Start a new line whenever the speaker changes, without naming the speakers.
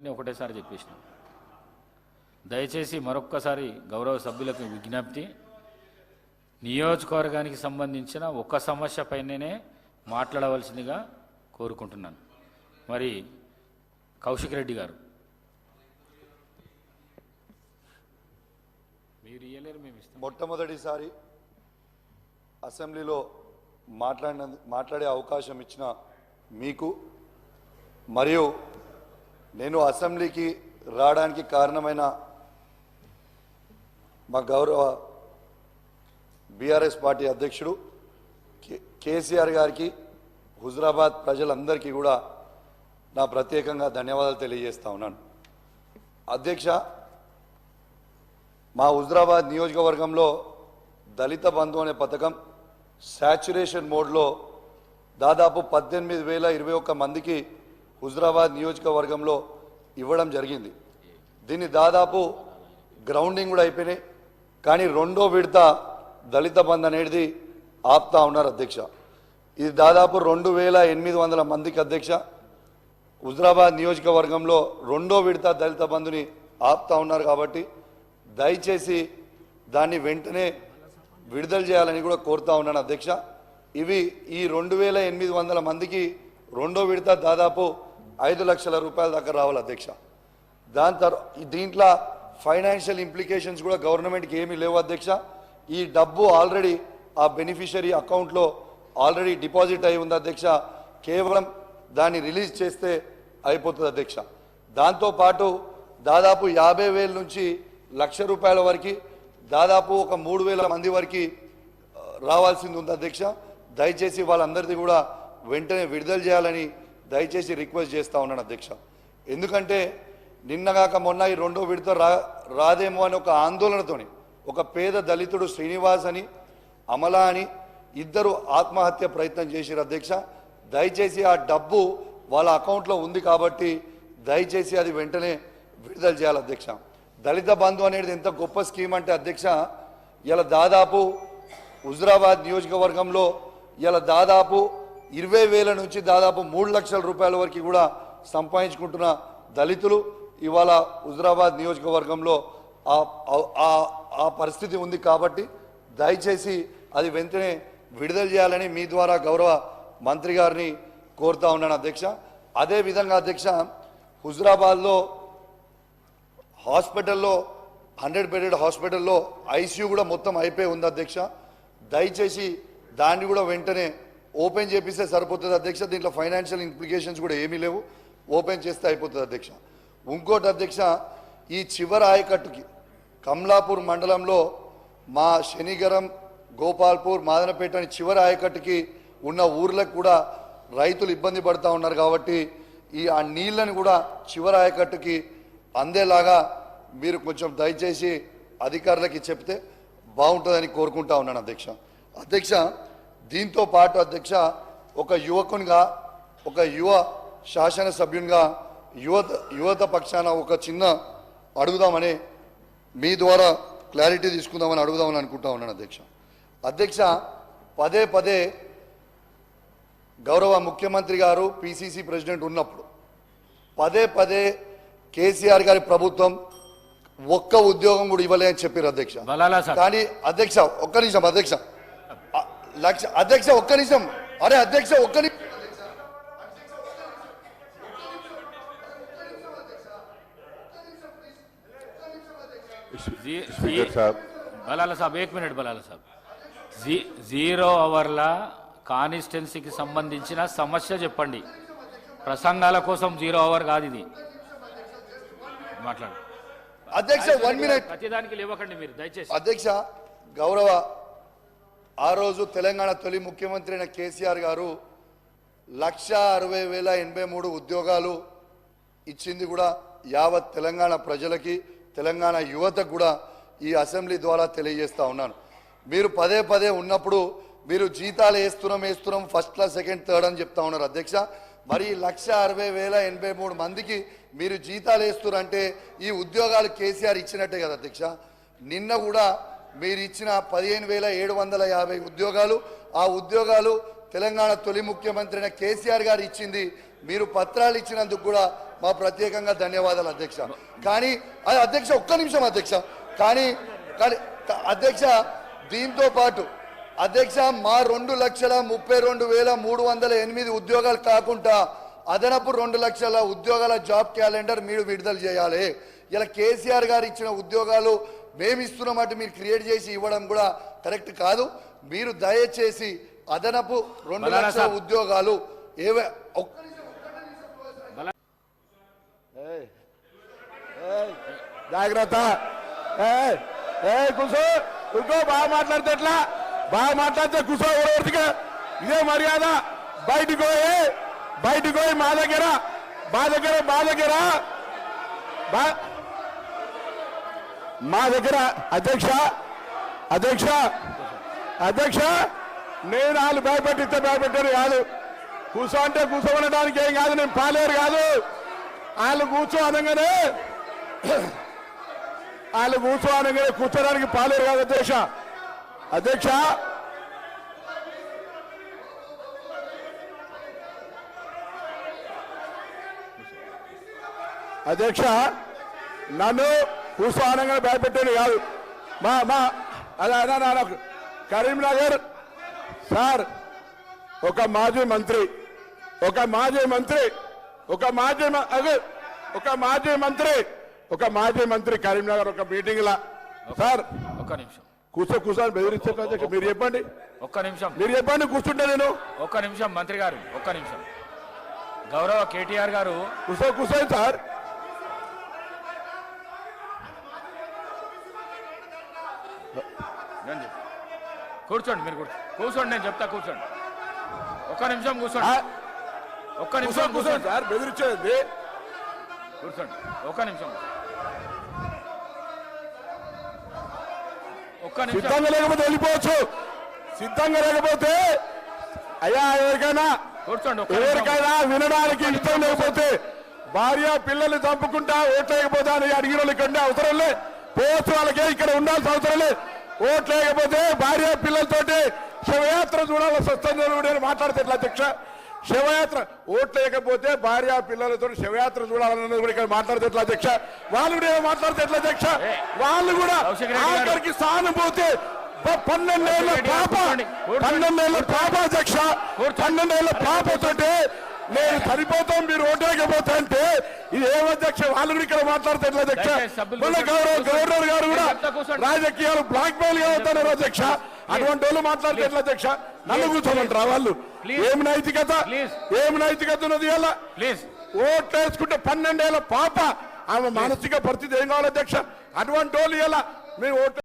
నేను ఒకటేసారి చెప్పేసిన. దయచేసి మరొక్కసారి గౌరవ సభ్యులకు విజ్ఞప్తి. నియోజకవర్గానికి సంబంధించిన ఒక సమస్య పైననే మాట్లాడవలసిందిగా కోరుకుంటున్నాను. మరి కౌశిక్ రెడ్డి గారు. మీరు ఇయ్యలేరు మేము ఇస్తాం.
మొట్టమొదటిసారి అసెంబ్లీలో మాట్లాడిన మాట్లాడే అవకాశం ఇచ్చిన మీకు మరియు నేను అసెంబ్లీకి రావడానికి కారణమైన మా గౌరవ బీఆర్ఎస్ పార్టీ అధ్యక్షుడు కే- కేసీఆర్ గారికి హుజరాబాద్ ప్రజలందరికీ కూడా నా ప్రత్యేకంగా ధన్యవాదాలు తెలియజేస్తా ఉన్నాను. అధ్యక్ష మా హుజరాబాద్ నియోజకవర్గంలో దళిత బంధు అనే పథకం శాచురేషన్ మోడ్లో దాదాపు పద్దెనిమిది వేల ఇరవై ఒక్క మందికి హుజరాబాద్ నియోజకవర్గంలో ఇవ్వడం జరిగింది. దీన్ని దాదాపు గ్రౌండింగ్ కూడా అయిపోయినాయి. కానీ రెండో విడత దళిత బంధు అనేది ఆపుతా ఉన్నారు అధ్యక్ష. ఇది దాదాపు రెండు వేల ఎనిమిది వందల మందికి అధ్యక్ష. హుజరాబాద్ నియోజకవర్గంలో రెండో విడత దళిత బంధుని ఆపుతా ఉన్నారు కాబట్టి దయచేసి దాన్ని వెంటనే విడుదల చేయాలని కూడా కోరుతా ఉన్నాను అధ్యక్ష. ఇవి ఈ రెండు వేల ఎనిమిది వందల మందికి రెండో విడత దాదాపు ఐదు లక్షల రూపాయల దాకా రావాలి అధ్యక్ష. దాని తర్వాత దీంట్లో ఫైనాన్షియల్ ఇంప్లికేషన్స్ కూడా గవర్నమెంట్కి ఏమీ లేవు అధ్యక్ష. ఈ డబ్బు ఆల్రెడీ ఆ బెనిఫిషరీ అకౌంట్లో ఆల్రెడీ డిపాజిట్ అయి ఉంది అధ్యక్ష. కేవలం దాన్ని రిలీజ్ చేస్తే అయిపోతుంది అధ్యక్ష. దాంతోపాటు దాదాపు యాభై వేల నుంచి లక్ష రూపాయల వరకు దాదాపు ఒక మూడు వేల మంది వరకు రావాల్సింది ఉంది అధ్యక్ష. దయచేసి వాళ్ళందరిది కూడా వెంటనే విడుదల చేయాలని దయచేసి రిక్వెస్ట్ చేస్తా ఉన్నాను అధ్యక్ష. ఎందుకంటే నిన్నగాక మొన్న ఈ రెండో విడత రా రాదేమో అని ఒక ఆందోళనతోని ఒక పేద దళితుడు శ్రీనివాస్ అని అమల అని ఇద్దరు ఆత్మహత్య ప్రయత్నం చేసిరు అధ్యక్ష. దయచేసి ఆ డబ్బు వాళ్ళ అకౌంట్లో ఉంది కాబట్టి దయచేసి అది వెంటనే విడుదల చేయాలి అధ్యక్ష. దళిత బంధు అనేది ఎంత గొప్ప స్కీమ్ అంటే అధ్యక్ష ఇలా దాదాపు హుజరాబాద్ నియోజకవర్గంలో ఇలా దాదాపు ఇరవై వేల నుంచి దాదాపు మూడు లక్షల రూపాయల వరకు కూడా సంపాదించుకుంటున్న దళితులు ఇవాళ హుజరాబాద్ నియోజకవర్గంలో ఆ- ఆ- పరిస్థితి ఉంది కాబట్టి దయచేసి అది వెంటనే విడుదల చేయాలని మీ ద్వారా గౌరవ మంత్రి గారిని కోరుతా ఉన్నాను అధ్యక్ష. అదే విధంగా అధ్యక్ష హుజరాబాద్లో హాస్పిటల్లో హండ్రెడ్ బెడెడ్ హాస్పిటల్లో ఐసీయూ కూడా మొత్తం అయిపోయి ఉంది అధ్యక్ష. దయచేసి దాన్ని కూడా వెంటనే ఓపెన్ చేపిస్తే సరిపోతుంది అధ్యక్ష. దీంట్లో ఫైనాన్షియల్ ఇంప్లికేషన్స్ కూడా ఏమీ లేవు. ఓపెన్ చేస్తే అయిపోతుంది అధ్యక్ష. ఇంకోటి అధ్యక్ష ఈ చివరి ఆయకట్టుకి కమలాపూర్ మండలంలో మా శనిగరం గోపాల్పూర్ మాదనపేట అని చివరి ఆయకట్టుకి ఉన్న ఊర్లకు కూడా రైతులు ఇబ్బంది పడుతూ ఉన్నారు కాబట్టి ఈ ఆ నీళ్ళని కూడా చివరి ఆయకట్టుకి అందేలాగా మీరు కొంచెం దయచేసి అధికారులకి చెప్తే బాగుంటుందని కోరుకుంటా ఉన్నాను అధ్యక్ష. అధ్యక్ష దీంతో పాటు అధ్యక్ష ఒక యువకునిగా ఒక యువ శాసనసభ్యునిగా యువత యువత పక్షాన ఒక చిన్న అడుగుదామని మీ ద్వారా క్లారిటీ తీసుకుందామని అడుగుదామని అనుకుంటా ఉన్నాను అధ్యక్ష. అధ్యక్ష పదే పదే గౌరవ ముఖ్యమంత్రి గారు పిసిసి ప్రెసిడెంట్ ఉన్నప్పుడు పదే పదే కేసీఆర్ గారి ప్రభుత్వం ఒక్క ఉద్యోగం కూడా ఇవ్వలే అని చెప్పారు అధ్యక్ష. కానీ అధ్యక్ష ఒక్క నిమిషం అధ్యక్ష లక్ష అధ్యక్ష ఒక్క నిమిషం. అరే అధ్యక్ష ఒక్క నిమిషం.
బలాల సాబ్ ఏక్ మినిట్ బలాల సాబ్. జీరో అవర్ల కానిస్టెన్సీకి సంబంధించిన సమస్య చెప్పండి. ప్రసంగాల కోసం జీరో అవర్ కాదు ఇది. మాట్లాడు.
అధ్యక్ష వన్ మినిట్.
ప్రతిదానికి లేవకండి మీరు దయచేసి.
అధ్యక్ష గౌరవ ఆ రోజు తెలంగాణ తొలి ముఖ్యమంత్రి అయిన కేసీఆర్ గారు లక్ష అరవై వేల ఎనభై మూడు ఉద్యోగాలు ఇచ్చింది కూడా యావత్ తెలంగాణ ప్రజలకి తెలంగాణ యువతకు కూడా ఈ అసెంబ్లీ ద్వారా తెలియజేస్తూ ఉన్నాను. మీరు పదే పదే ఉన్నప్పుడు మీరు జీతాలు వేస్తున్నాం వేస్తున్నాం ఫస్ట్ క్లాస్ సెకండ్ థర్డ్ అని చెప్తా ఉన్నారు అధ్యక్ష. మరి లక్ష అరవై వేల ఎనభై మూడు మందికి మీరు జీతాలు వేస్తున్నారంటే ఈ ఉద్యోగాలు కేసీఆర్ ఇచ్చినట్టే కదా అధ్యక్ష. నిన్న కూడా మీరు ఇచ్చిన పదిహేను వేల ఏడు వందల యాభై ఉద్యోగాలు ఆ ఉద్యోగాలు తెలంగాణ తొలి ముఖ్యమంత్రి అయిన కేసీఆర్ గారు ఇచ్చింది. మీరు పత్రాలు ఇచ్చినందుకు కూడా మా ప్రత్యేకంగా ధన్యవాదాలు అధ్యక్ష. కానీ అది అధ్యక్ష ఒక్క నిమిషం అధ్యక్ష. కానీ కానీ అధ్యక్ష దీంతో పాటు అధ్యక్ష మా రెండు లక్షల ముప్పై రెండు వేల మూడు వందల ఎనిమిది ఉద్యోగాలు కాకుండా అదనపు రెండు లక్షల ఉద్యోగాల జాబ్ క్యాలెండర్ మీరు విడుదల చేయాలి. ఇలా కేసీఆర్ గారు ఇచ్చిన ఉద్యోగాలు మేము ఇస్తున్నమాట మీరు క్రియేట్ చేసి ఇవ్వడం కూడా కరెక్ట్ కాదు. మీరు దయచేసి అదనపు రెండు లక్షల. ఉద్యోగాలు ఏవే ఒక్క
జాగ్రత్త. కూర్చో కూర్చో బాగా మాట్లాడితే ఎట్లా? బాగా మాట్లాడితే కూర్చో ఎవరికి ఇదే మర్యాద. బయటికి పోయి బయటికి పోయి మా దగ్గర మా దగ్గర మా దగ్గర. బా- మా దగ్గర అధ్యక్ష అధ్యక్ష అధ్యక్ష నేను వాళ్ళు భయపెట్టిస్తే భయపెట్టారు కాదు. కూర్చో అంటే కూర్చోబడడానికి ఏం కాదు నేను పాలేరు కాదు. వాళ్ళు కూర్చో అనగానే వాళ్ళు కూర్చో అనగానే కూర్చోడానికి పాలేరు కాదు అధ్యక్ష. అధ్యక్ష అధ్యక్ష నన్ను కూర్చో అనగానే భయపెట్టాను కాదు. మా మా అలా అన్నా నా నాకు కరీంనగర్ సార్ ఒక మాజీ మంత్రి ఒక మాజీ మంత్రి ఒక మాజీ అదే ఒక మాజీ మంత్రి ఒక మాజీ మంత్రి కరీంనగర్ ఒక మీటింగ్ లా సార్
ఒక్క నిమిషం.
కూర్చో కూర్చొని అధ్యక్ష మీరు చెప్పండి.
ఒక్క నిమిషం.
మీరు చెప్పండి కూర్చుంటే నేను.
ఒక్క నిమిషం మంత్రి గారు ఒక్క నిమిషం. గౌరవ కేటీఆర్ గారు.
కూర్చో కూర్చోండి సార్.
కూర్చోండి మీరు కూర్చో కూర్చోండి నేను చెప్తా కూర్చోండి. ఒక్క నిమిషం కూర్చోండి. ఒక్క నిమిషం
కూర్చోండి సార్ బెదిరించేది.
కూర్చోండి ఒక్క నిమిషం. ఒక్క నిమిషం.
సిద్ధంగా లేకపోతే వెళ్ళిపోవచ్చు. సిద్ధంగా లేకపోతే అయ్యా ఎవరికైనా
కూర్చోండి
ఎవరికైనా వినడానికి ఇష్టం లేకపోతే భార్య పిల్లల్ని చంపుకుంటా ఓట్లేకపోతే అని అడిగిన వాళ్ళు ఇక్కడ ఉండే అవసరం లే. పోవచ్చు వాళ్ళకే ఇక్కడ ఉండాల్సిన అవసరం లే ఓట్లేకపోతే భార్య పిల్లలతోటి శవయాత్ర చూడాల్సి వస్తుంది నేను మాట్లాడితే ఎట్లా అధ్యక్ష? శవయాత్ర ఓట్లేకపోతే భార్య పిల్లలతో శవయాత్ర చూడాలన్నది కూడా ఇక్కడ మాట్లాడితే ఎట్లా అధ్యక్ష? వాళ్ళు కూడా ఏమో మాట్లాడితే ఎట్లా అధ్యక్ష? వాళ్ళు కూడా. ఆఖరికి సానుభూతి. ప- పన్నెండేళ్ళ
కౌశిక్ రెడ్డి గారు,
పాప. పన్నెండేళ్ళ పాప అధ్యక్ష. పన్నెండేళ్ళ పాపతోటి నేను చనిపోతాం మీరు ఓటేయకపోతే అంటే ఇది ఏం అధ్యక్ష? వాళ్ళు కూడా ఇక్కడ మాట్లాడితే ఎట్లా అధ్యక్ష?
కూర్చోండి.
గౌరవ. గవర్నర్ గారు కూడా. రాజకీయాలు బ్లాక్ మెయిల్గా అవుతున్నారు అధ్యక్ష? అటువంటి వాళ్ళు మాట్లాడితే ఎట్లా అధ్యక్ష? నన్ను కూర్చోమంటారా వాళ్ళు. ఏం నైతికత?
ప్లీజ్.
ఏం నైతికత ఉన్నది ఇలా
ప్లీజ్
ఓట్లు వేసుకుంటే పన్నెండేళ్ళ పాప. ఆమె మానసిక పరిస్థితి ఏం కావాలి అధ్యక్ష? అటువంటి వాళ్ళు ఇలా మేము ఓట్లు